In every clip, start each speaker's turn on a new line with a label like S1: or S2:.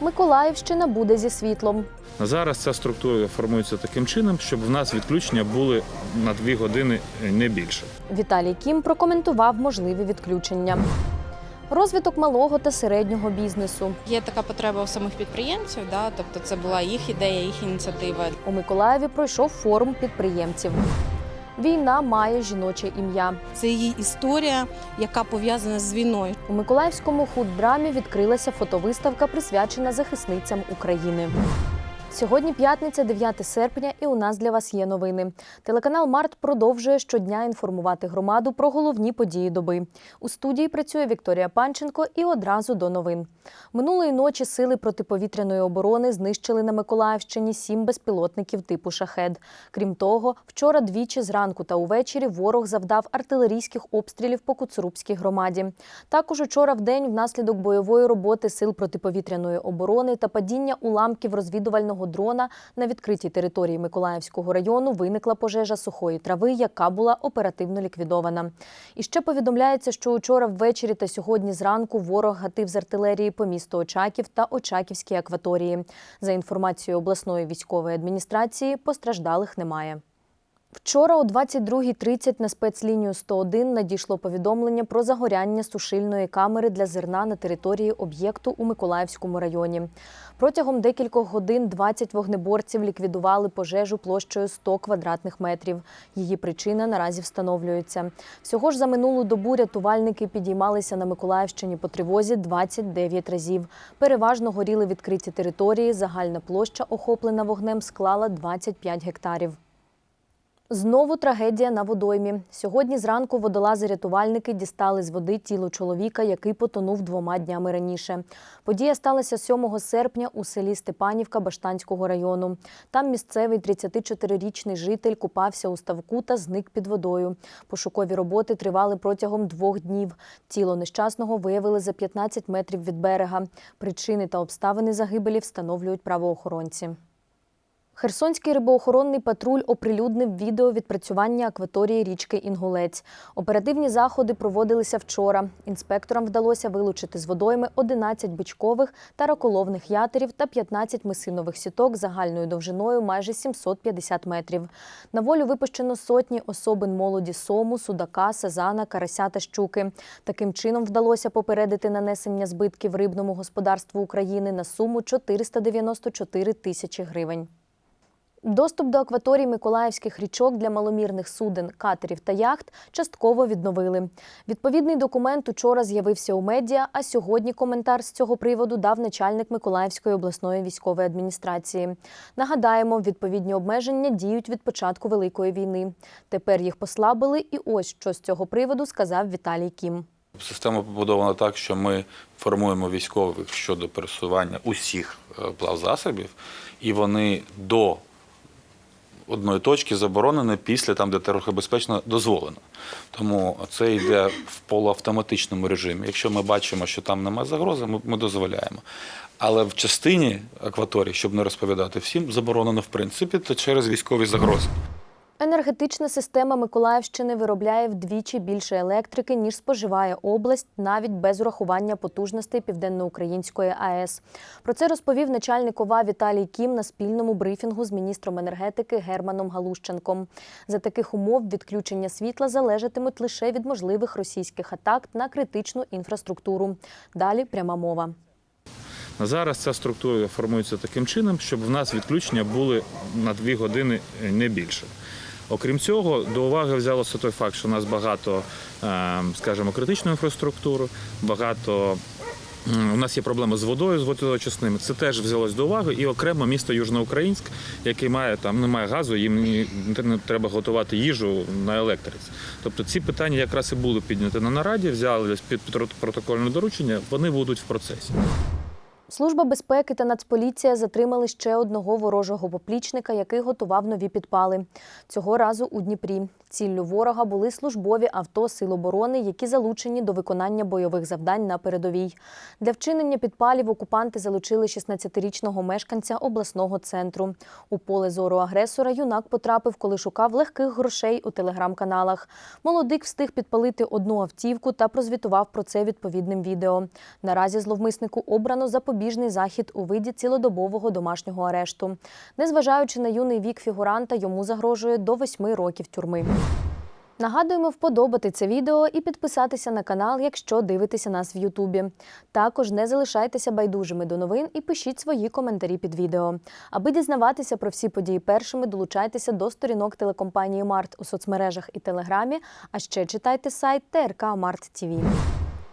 S1: Миколаївщина буде зі світлом.
S2: Зараз ця структура формується таким чином, щоб в нас відключення були на дві години не більше.
S1: Віталій Кім прокоментував можливі відключення. Розвиток малого та середнього бізнесу.
S3: Є така потреба у самих підприємців, да? тобто це була їх ідея, їх ініціатива.
S1: У Миколаєві пройшов форум підприємців. Війна має жіноче ім'я.
S4: Це її історія, яка пов'язана з війною.
S1: У Миколаївському худдрамі відкрилася фотовиставка, присвячена захисницям України. Сьогодні п'ятниця, 9 серпня, і у нас для вас є новини. Телеканал Март продовжує щодня інформувати громаду про головні події доби. У студії працює Вікторія Панченко і одразу до новин. Минулої ночі сили протиповітряної оборони знищили на Миколаївщині сім безпілотників типу шахед. Крім того, вчора двічі зранку та увечері ворог завдав артилерійських обстрілів по Куцурубській громаді. Також учора в день внаслідок бойової роботи сил протиповітряної оборони та падіння уламків розвідувального дрона на відкритій території Миколаївського району виникла пожежа сухої трави, яка була оперативно ліквідована. І ще повідомляється, що учора ввечері та сьогодні зранку ворог гатив з артилерії по місту Очаків та Очаківській акваторії. За інформацією обласної військової адміністрації, постраждалих немає. Вчора о 22.30 на спецлінію 101 надійшло повідомлення про загоряння сушильної камери для зерна на території об'єкту у Миколаївському районі. Протягом декількох годин 20 вогнеборців ліквідували пожежу площею 100 квадратних метрів. Її причина наразі встановлюється. Всього ж за минулу добу рятувальники підіймалися на Миколаївщині по тривозі 29 разів. Переважно горіли відкриті території. Загальна площа, охоплена вогнем, склала 25 гектарів. Знову трагедія на водоймі. Сьогодні зранку водолази-рятувальники дістали з води тіло чоловіка, який потонув двома днями раніше. Подія сталася 7 серпня у селі Степанівка Баштанського району. Там місцевий 34-річний житель купався у ставку та зник під водою. Пошукові роботи тривали протягом двох днів. Тіло нещасного виявили за 15 метрів від берега. Причини та обставини загибелі встановлюють правоохоронці. Херсонський рибоохоронний патруль оприлюднив відео відпрацювання акваторії річки Інгулець. Оперативні заходи проводилися вчора. Інспекторам вдалося вилучити з водойми 11 бичкових та раколовних ятерів та 15 мисинових сіток загальною довжиною майже 750 метрів. На волю випущено сотні особин молоді сому, судака, сазана, карася та щуки. Таким чином вдалося попередити нанесення збитків рибному господарству України на суму 494 тисячі гривень. Доступ до акваторій миколаївських річок для маломірних суден, катерів та яхт частково відновили. Відповідний документ учора з'явився у медіа, а сьогодні коментар з цього приводу дав начальник Миколаївської обласної військової адміністрації. Нагадаємо, відповідні обмеження діють від початку Великої війни. Тепер їх послабили, і ось що з цього приводу сказав Віталій Кім.
S5: Система побудована так, що ми формуємо військових щодо пересування усіх е, плавзасобів, і вони до одної точки заборонено після там, де трохи безпечно дозволено. Тому це йде в полуавтоматичному режимі. Якщо ми бачимо, що там немає загрози, ми, ми дозволяємо. Але в частині акваторії, щоб не розповідати всім, заборонено в принципі то через військові загрози.
S1: Енергетична система Миколаївщини виробляє вдвічі більше електрики, ніж споживає область, навіть без урахування потужностей Південноукраїнської АЕС. Про це розповів начальник ОВА Віталій Кім на спільному брифінгу з міністром енергетики Германом Галущенком. За таких умов відключення світла залежатимуть лише від можливих російських атак на критичну інфраструктуру. Далі пряма мова.
S2: Зараз ця структура формується таким чином, щоб в нас відключення були на дві години не більше. Окрім цього, до уваги взялося той факт, що у нас багато, е, скажімо, критичної інфраструктури, багато. У нас є проблеми з водою, з водочисними. Це теж взялось до уваги. І окремо місто Южноукраїнськ, який має там немає газу, їм не треба готувати їжу на електриці. Тобто ці питання якраз і були підняті на нараді, взяли під протокольне доручення, вони будуть в процесі.
S1: Служба безпеки та Нацполіція затримали ще одного ворожого поплічника, який готував нові підпали. Цього разу у Дніпрі. Ціллю ворога були службові авто Сил оборони, які залучені до виконання бойових завдань на передовій. Для вчинення підпалів окупанти залучили 16-річного мешканця обласного центру. У поле зору агресора юнак потрапив, коли шукав легких грошей у телеграм-каналах. Молодик встиг підпалити одну автівку та прозвітував про це відповідним відео. Наразі зловмиснику обрано запобіжний запобіжний захід у виді цілодобового домашнього арешту. Незважаючи на юний вік фігуранта, йому загрожує до восьми років тюрми. Нагадуємо вподобати це відео і підписатися на канал, якщо дивитеся нас в Ютубі. Також не залишайтеся байдужими до новин і пишіть свої коментарі під відео. Аби дізнаватися про всі події першими, долучайтеся до сторінок телекомпанії Март у соцмережах і Телеграмі, а ще читайте сайт ТРК Март ТІВІ.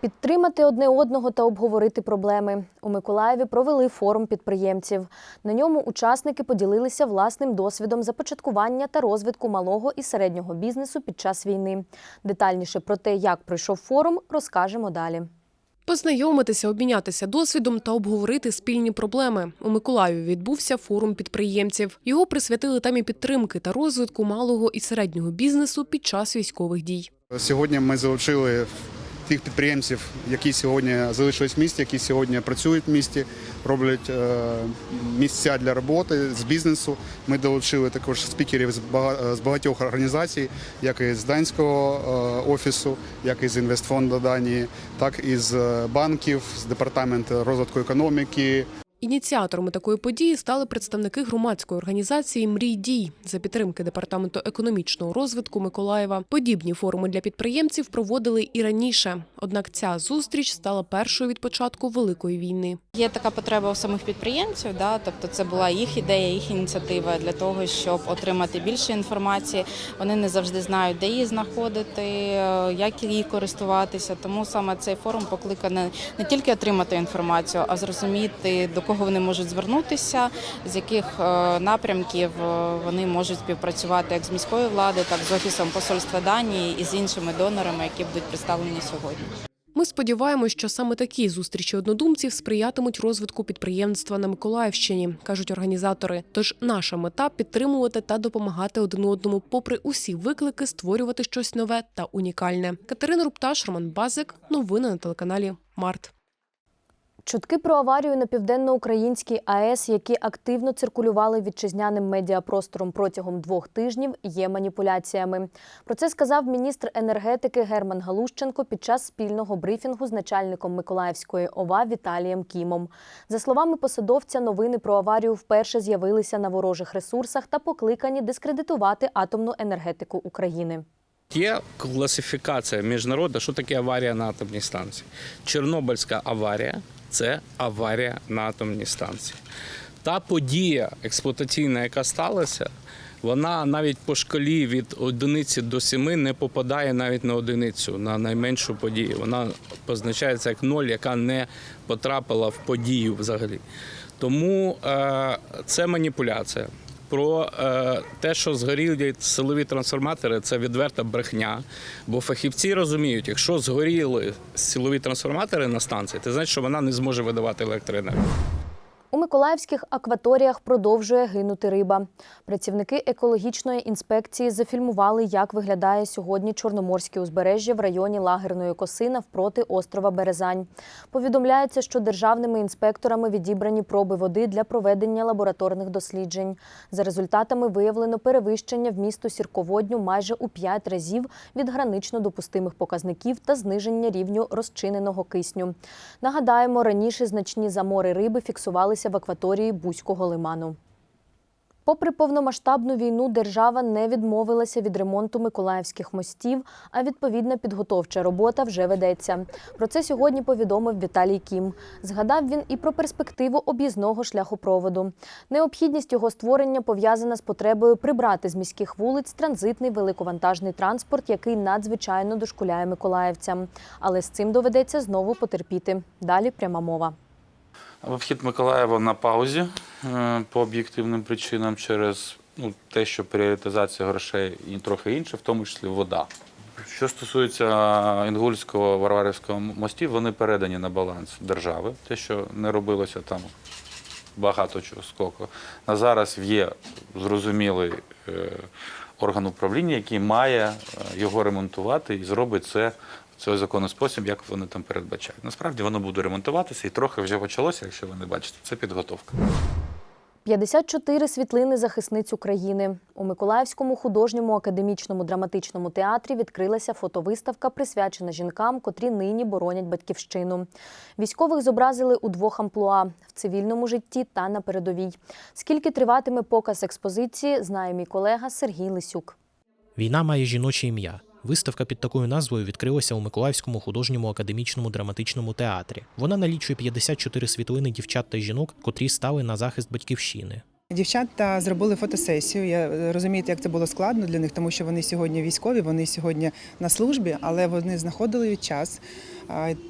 S1: Підтримати одне одного та обговорити проблеми. У Миколаєві провели форум підприємців. На ньому учасники поділилися власним досвідом започаткування та розвитку малого і середнього бізнесу під час війни. Детальніше про те, як пройшов форум, розкажемо далі.
S6: Познайомитися, обмінятися досвідом та обговорити спільні проблеми. У Миколаєві відбувся форум підприємців. Його присвятили темі підтримки та розвитку малого і середнього бізнесу під час військових дій.
S7: Сьогодні ми залучили тих підприємців, які сьогодні залишились в місті, які сьогодні працюють в місті, роблять е, місця для роботи з бізнесу. Ми долучили також спікерів з багатьох організацій, як і з данського е, офісу, як і з інвестфонду Данії, так і з е, банків, з департаменту розвитку економіки,
S6: Ініціаторами такої події стали представники громадської організації Мрій дій за підтримки департаменту економічного розвитку Миколаєва. Подібні форуми для підприємців проводили і раніше. Однак ця зустріч стала першою від початку великої війни.
S3: Є така потреба у самих підприємців, да, тобто це була їх ідея, їх ініціатива для того, щоб отримати більше інформації. Вони не завжди знають, де її знаходити, е, як її користуватися. Тому саме цей форум покликаний не тільки отримати інформацію, а зрозуміти, до кого вони можуть звернутися, з яких е, напрямків е, вони можуть співпрацювати як з міською владою, так і з офісом посольства Данії і з іншими донорами, які будуть представлені сьогодні.
S6: Ми сподіваємось, що саме такі зустрічі однодумців сприятимуть розвитку підприємництва на Миколаївщині, кажуть організатори. Тож наша мета підтримувати та допомагати один одному, попри усі виклики, створювати щось нове та унікальне. Катерина Рупташ, Роман Базик. Новини на телеканалі Март.
S1: Чутки про аварію на південноукраїнській АЕС, які активно циркулювали вітчизняним медіапростором протягом двох тижнів, є маніпуляціями. Про це сказав міністр енергетики Герман Галущенко під час спільного брифінгу з начальником Миколаївської ОВА Віталієм Кімом. За словами посадовця, новини про аварію вперше з'явилися на ворожих ресурсах та покликані дискредитувати атомну енергетику України.
S8: Є класифікація міжнародна, що таке аварія на атомній станції. Чорнобильська аварія це аварія на атомній станції. Та подія експлуатаційна, яка сталася, вона навіть по шкалі від одиниці до сіми не попадає навіть на одиницю, на найменшу подію. Вона позначається як ноль, яка не потрапила в подію взагалі. Тому е, це маніпуляція. Про е, те, що згоріли силові трансформатори, це відверта брехня. Бо фахівці розуміють, якщо згоріли силові трансформатори на станції, це значить, що вона не зможе видавати електроенергію.
S1: У миколаївських акваторіях продовжує гинути риба. Працівники екологічної інспекції зафільмували, як виглядає сьогодні чорноморське узбережжя в районі лагерної коси навпроти острова Березань. Повідомляється, що державними інспекторами відібрані проби води для проведення лабораторних досліджень. За результатами виявлено перевищення вмісту сірководню майже у 5 разів від гранично допустимих показників та зниження рівню розчиненого кисню. Нагадаємо, раніше значні замори риби фіксувалися в акваторії Бузького лиману. Попри повномасштабну війну, держава не відмовилася від ремонту миколаївських мостів, а відповідна підготовча робота вже ведеться. Про це сьогодні повідомив Віталій Кім. Згадав він і про перспективу об'їзного шляхопроводу. Необхідність його створення пов'язана з потребою прибрати з міських вулиць транзитний великовантажний транспорт, який надзвичайно дошкуляє миколаївцям. Але з цим доведеться знову потерпіти. Далі пряма мова.
S5: Обхід Миколаєва на паузі е, по об'єктивним причинам через ну, те, що пріоритизація грошей і трохи інше, в тому числі вода. Що стосується Інгульського Варварівського мостів, вони передані на баланс держави. Те, що не робилося там багато чого скоку. На зараз є зрозумілий е, орган управління, який має е, його ремонтувати і зробить це цей законний спосіб, як вони там передбачають. Насправді воно буде ремонтуватися і трохи вже почалося, якщо ви не бачите, це підготовка.
S1: 54 світлини захисниць України. У Миколаївському художньому академічному драматичному театрі відкрилася фотовиставка, присвячена жінкам, котрі нині боронять батьківщину. Військових зобразили у двох амплуа в цивільному житті та на передовій. Скільки триватиме показ експозиції, знає мій колега Сергій Лисюк.
S9: Війна має жіноче ім'я. Виставка під такою назвою відкрилася у Миколаївському художньому академічному драматичному театрі. Вона налічує 54 світлини дівчат та жінок, котрі стали на захист батьківщини.
S10: Дівчата зробили фотосесію. Я розумію, розумієте, як це було складно для них, тому що вони сьогодні військові, вони сьогодні на службі, але вони знаходили час.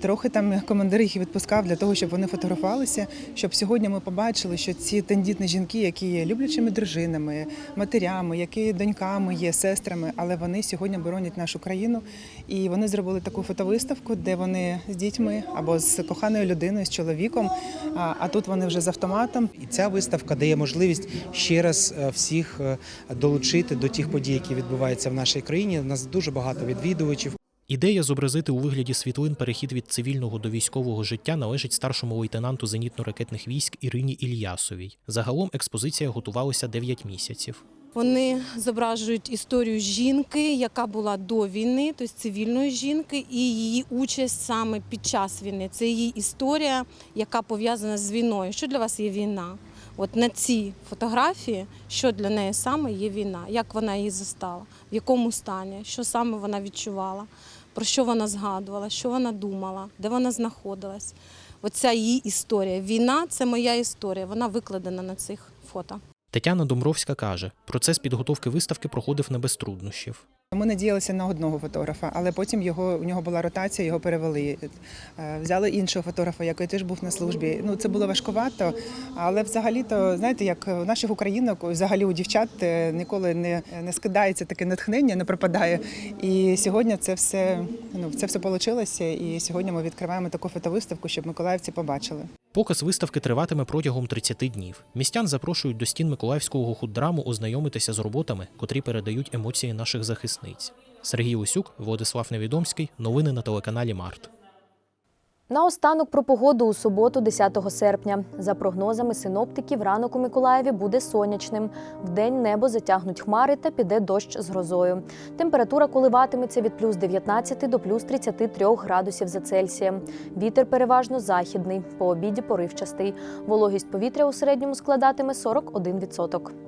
S10: Трохи там командир їх відпускав для того, щоб вони фотографувалися, щоб сьогодні ми побачили, що ці тендітні жінки, які є люблячими дружинами, матерями, які доньками є, сестрами, але вони сьогодні боронять нашу країну. І вони зробили таку фотовиставку, де вони з дітьми або з коханою людиною, з чоловіком. А, а тут вони вже з автоматом.
S11: І ця виставка дає можливість ще раз е, всіх е, долучити до тих подій, які відбуваються в нашій країні. У нас дуже багато відвідувачів.
S9: Ідея зобразити у вигляді світлин перехід від цивільного до військового життя належить старшому лейтенанту зенітно-ракетних військ Ірині Ільясовій. Загалом експозиція готувалася 9 місяців.
S4: Вони зображують історію жінки, яка була до війни, тобто цивільної жінки, і її участь саме під час війни. Це її історія, яка пов'язана з війною. Що для вас є війна? От на цій фотографії, що для неї саме є війна, як вона її застала, в якому стані, що саме вона відчувала, про що вона згадувала, що вона думала, де вона знаходилась. Оця її історія. Війна це моя історія. Вона викладена на цих фото.
S9: Тетяна Домровська каже, процес підготовки виставки проходив не без труднощів.
S10: Ми надіялися на одного фотографа, але потім його у нього була ротація, його перевели. Е, Взяли іншого фотографа, який теж був на службі. Ну це було важкувато, але взагалі-то знаєте, як у наших українок, взагалі у дівчат е, ніколи не, не скидається таке натхнення, не пропадає. І сьогодні це все ну це все вийшло. І сьогодні ми відкриваємо таку фотовиставку, щоб миколаївці побачили.
S9: Показ виставки триватиме протягом 30 днів. Містян запрошують до стін Миколаївського худдраму ознайомитися з роботами, котрі передають емоції наших захисниць. Сергій Усюк, Владислав Невідомський. Новини на телеканалі Март.
S1: Наостанок про погоду у суботу, 10 серпня. За прогнозами синоптиків, ранок у Миколаєві буде сонячним. Вдень небо затягнуть хмари та піде дощ з грозою. Температура коливатиметься від плюс 19 до плюс 33 градусів за Цельсієм. Вітер переважно західний, по обіді поривчастий. Вологість повітря у середньому складатиме 41%.